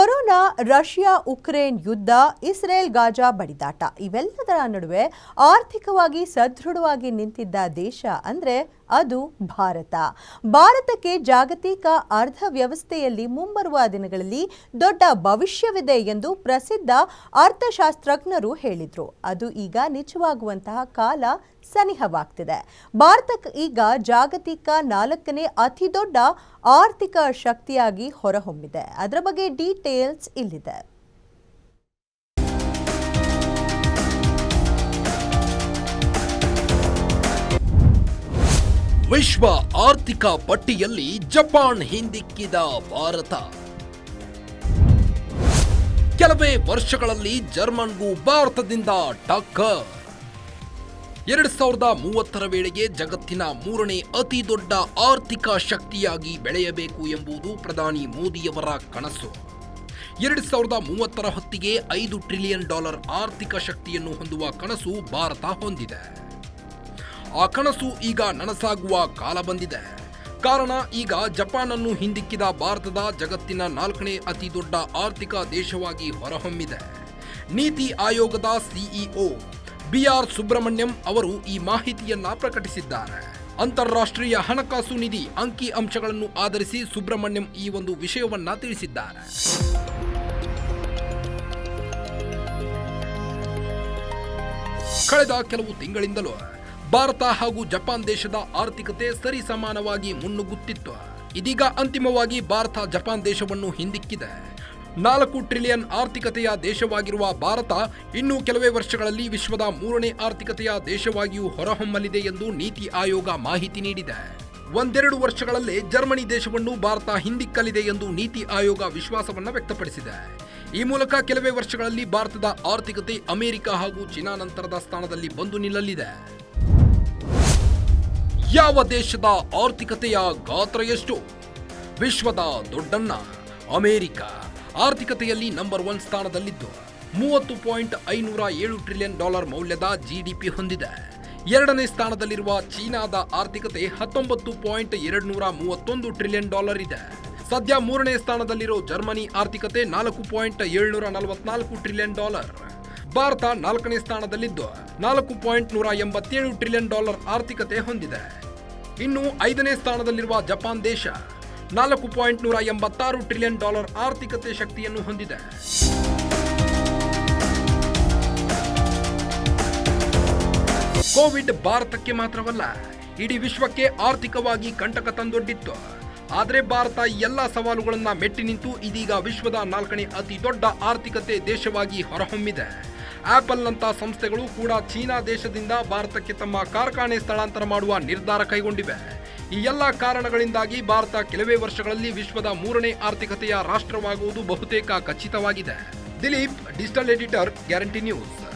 oro Russia Ukraine ಯುದ್ಧ, Israel Gaza ಬಡಿದಾಟ. ಇವೆಲ್ಲದರ ನಡುವೆ ಆರ್ಥಿಕವಾಗಿ ಸದೃಢವಾಗಿ ನಿಂತಿದ್ದ ದೇಶ ಅಂದ್ರೆ ಅದು ಭಾರತ. ಭಾರತಕ್ಕೆ ಜಾಗತಿಕ ಅರ್ಥವ್ಯವಸ್ಥೆಯಲ್ಲಿ ಮುಂಬರುವ ದಿನಗಳಲ್ಲಿ ದೊಡ್ಡ ಭವಿಷ್ಯವಿದೆ ಎಂದು ಪ್ರಸಿದ್ಧ ಅರ್ಥಶಾಸ್ತ್ರಜ್ಞರು ಹೇಳಿದರು. ಅದು ಈಗ ನಿಜವಾಗುವಂತಹ ಕಾಲ ಸನಿಹವಾಗ್ತಿದೆ. ಭಾರತ ಈಗ ಜಾಗತಿಕ ನಾಲ್ಕನೇ ಅತಿ ದೊಡ್ಡ ಆರ್ಥಿಕ ಶಕ್ತಿಯಾಗಿ ಹೊರಹೊಮ್ಮಿದೆ. ಅದರ ಬಗ್ಗೆ ಡೀಟೇಲ್ಸ್ ಇಲ್ಲಿದೆ. ವಿಶ್ವ ಆರ್ಥಿಕ ಪಟ್ಟಿಯಲ್ಲಿ ಜಪಾನ್ ಹಿಂದಿಕ್ಕಿದ ಭಾರತ. ಕೆಲವೇ ವರ್ಷಗಳಲ್ಲಿ ಜರ್ಮನ್ಗೂ ಭಾರತದಿಂದ ಟಕ್ಕರ್. ಎರಡ್ ಸಾವಿರದ ಮೂವತ್ತರ ವೇಳೆಗೆ ಜಗತ್ತಿನ ಮೂರನೇ ಅತಿ ದೊಡ್ಡ ಆರ್ಥಿಕ ಶಕ್ತಿಯಾಗಿ ಬೆಳೆಯಬೇಕು ಎಂಬುದು ಪ್ರಧಾನಿ ಮೋದಿಯವರ ಕನಸು. ಎರಡ್ ಸಾವಿರದ ಮೂವತ್ತರ ಹೊತ್ತಿಗೆ ಐದು ಟ್ರಿಲಿಯನ್ ಡಾಲರ್ ಆರ್ಥಿಕ ಶಕ್ತಿಯನ್ನು ಹೊಂದುವ ಕನಸು ಭಾರತ ಹೊಂದಿದೆ. ಆ ಕನಸು ಈಗ ನನಸಾಗುವ ಕಾಲ ಬಂದಿದೆ. ಕಾರಣ ಈಗ ಜಪಾನ್ ಅನ್ನು ಹಿಂದಿಕ್ಕಿದ ಭಾರತದ ಜಗತ್ತಿನ ನಾಲ್ಕನೇ ಅತಿ ದೊಡ್ಡ ಆರ್ಥಿಕ ದೇಶವಾಗಿ ಹೊರಹೊಮ್ಮಿದೆ. ನೀತಿ ಆಯೋಗದ ಸಿಇಒ ಬಿಆರ್ ಸುಬ್ರಹ್ಮಣ್ಯಂ ಅವರು ಈ ಮಾಹಿತಿಯನ್ನ ಪ್ರಕಟಿಸಿದ್ದಾರೆ. ಅಂತಾರಾಷ್ಟ್ರೀಯ ಹಣಕಾಸು ನಿಧಿ ಅಂಕಿ ಅಂಶಗಳನ್ನು ಆಧರಿಸಿ ಸುಬ್ರಹ್ಮಣ್ಯಂ ಈ ಒಂದು ವಿಷಯವನ್ನ ತಿಳಿಸಿದ್ದಾರೆ. ಕಳೆದ ಕೆಲವು ತಿಂಗಳಿಂದಲೂ ಭಾರತ ಹಾಗೂ ಜಪಾನ್ ದೇಶದ ಆರ್ಥಿಕತೆ ಸರಿಸಮಾನವಾಗಿ ಮುನ್ನುಗ್ಗುತ್ತಿತ್ತು. ಇದೀಗ ಅಂತಿಮವಾಗಿ ಭಾರತ ಜಪಾನ್ ದೇಶವನ್ನು ಹಿಂದಿಕ್ಕಿದೆ. ನಾಲ್ಕು ಟ್ರಿಲಿಯನ್ ಆರ್ಥಿಕತೆಯ ದೇಶವಾಗಿರುವ ಭಾರತ ಇನ್ನು ಕೆಲವೇ ವರ್ಷಗಳಲ್ಲಿ ವಿಶ್ವದ ಮೂರನೇ ಆರ್ಥಿಕತೆಯ ದೇಶವಾಗಿಯೂ ಹೊರಹೊಮ್ಮಲಿದೆ ಎಂದು ನೀತಿ ಆಯೋಗ ಮಾಹಿತಿ ನೀಡಿದೆ. ಒಂದೆರಡು ವರ್ಷಗಳಲ್ಲೇ ಜರ್ಮನಿ ದೇಶವನ್ನು ಭಾರತ ಹಿಂದಿಕ್ಕಲಿದೆ ಎಂದು ನೀತಿ ಆಯೋಗ ವಿಶ್ವಾಸವನ್ನು ವ್ಯಕ್ತಪಡಿಸಿದೆ. ಈ ಮೂಲಕ ಕೆಲವೇ ವರ್ಷಗಳಲ್ಲಿ ಭಾರತದ ಆರ್ಥಿಕತೆ ಅಮೆರಿಕ ಹಾಗೂ ಚೀನಾ ನಂತರದ ಸ್ಥಾನದಲ್ಲಿ ಬಂದು ನಿಲ್ಲಲಿದೆ. ಯಾವ ದೇಶದ ಆರ್ಥಿಕತೆಯ ಗಾತ್ರ ಎಷ್ಟು? ವಿಶ್ವದ ದೊಡ್ಡಣ್ಣ, ಅಮೆರಿಕ ಆರ್ಥಿಕತೆಯಲ್ಲಿ ನಂಬರ್ ಒನ್ ಸ್ಥಾನದಲ್ಲಿದ್ದು, ಮೂವತ್ತು ಪಾಯಿಂಟ್ ಐನೂರ ಏಳು ಟ್ರಿಲಿಯನ್ ಡಾಲರ್ ಮೌಲ್ಯದ ಜಿಡಿಪಿ ಹೊಂದಿದೆ. ಎರಡನೇ ಸ್ಥಾನದಲ್ಲಿರುವ ಚೀನಾದ ಆರ್ಥಿಕತೆ ಹತ್ತೊಂಬತ್ತು ಪಾಯಿಂಟ್ ಎರಡು ನೂರ ಮೂವತ್ತೊಂದು ಟ್ರಿಲಿಯನ್ ಡಾಲರ್ ಇದೆ. ಸದ್ಯ ಮೂರನೇ ಸ್ಥಾನದಲ್ಲಿರೋ ಜರ್ಮನಿ ಆರ್ಥಿಕತೆ ನಾಲ್ಕು ಪಾಯಿಂಟ್ ಏಳ್ನೂರ ನಲವತ್ನಾಲ್ಕು ಟ್ರಿಲಿಯನ್ ಡಾಲರ್. ಭಾರತ ನಾಲ್ಕನೇ ಸ್ಥಾನದಲ್ಲಿದ್ದು ನಾಲ್ಕು ಪಾಯಿಂಟ್ ನೂರ ಎಂಬತ್ತೇಳು ಟ್ರಿಲಿಯನ್ ಡಾಲರ್ ಆರ್ಥಿಕತೆ ಹೊಂದಿದೆ. ಇನ್ನು ಐದನೇ ಸ್ಥಾನದಲ್ಲಿರುವ ಜಪಾನ್ ದೇಶ ನಾಲ್ಕು ಪಾಯಿಂಟ್ ನೂರ ಎಂಬತ್ತಾರು ಟ್ರಿಲಿಯನ್ ಡಾಲರ್ ಆರ್ಥಿಕತೆ ಶಕ್ತಿಯನ್ನು ಹೊಂದಿದೆ. ಕೋವಿಡ್ ಭಾರತಕ್ಕೆ ಮಾತ್ರವಲ್ಲ, ಇಡೀ ವಿಶ್ವಕ್ಕೆ ಆರ್ಥಿಕವಾಗಿ ಕಂಟಕ ತಂದೊಡ್ಡಿತ್ತು. ಆದರೆ ಭಾರತ ಎಲ್ಲ ಸವಾಲುಗಳನ್ನು ಮೆಟ್ಟಿ ನಿಂತು ಇದೀಗ ವಿಶ್ವದ ನಾಲ್ಕನೇ ಅತಿ ದೊಡ್ಡ ಆರ್ಥಿಕತೆ ದೇಶವಾಗಿ ಹೊರಹೊಮ್ಮಿದೆ. ಆಪಲ್ನಂತ ಸಂಸ್ಥೆಗಳು ಕೂಡ ಚೀನಾ ದೇಶದಿಂದ ಭಾರತಕ್ಕೆ ತಮ್ಮ ಕಾರ್ಖಾನೆ ಸ್ಥಳಾಂತರ ಮಾಡುವ ನಿರ್ಧಾರ ಕೈಗೊಂಡಿವೆ. ಈ ಎಲ್ಲ ಕಾರಣಗಳಿಂದಾಗಿ ಭಾರತ ಕೆಲವೇ ವರ್ಷಗಳಲ್ಲಿ ವಿಶ್ವದ ಮೂರನೇ ಆರ್ಥಿಕತೆಯ ರಾಷ್ಟ್ರವಾಗುವುದು ಬಹುತೇಕ ಖಚಿತವಾಗಿದೆ. Dilip, digital editor, Guarantee News.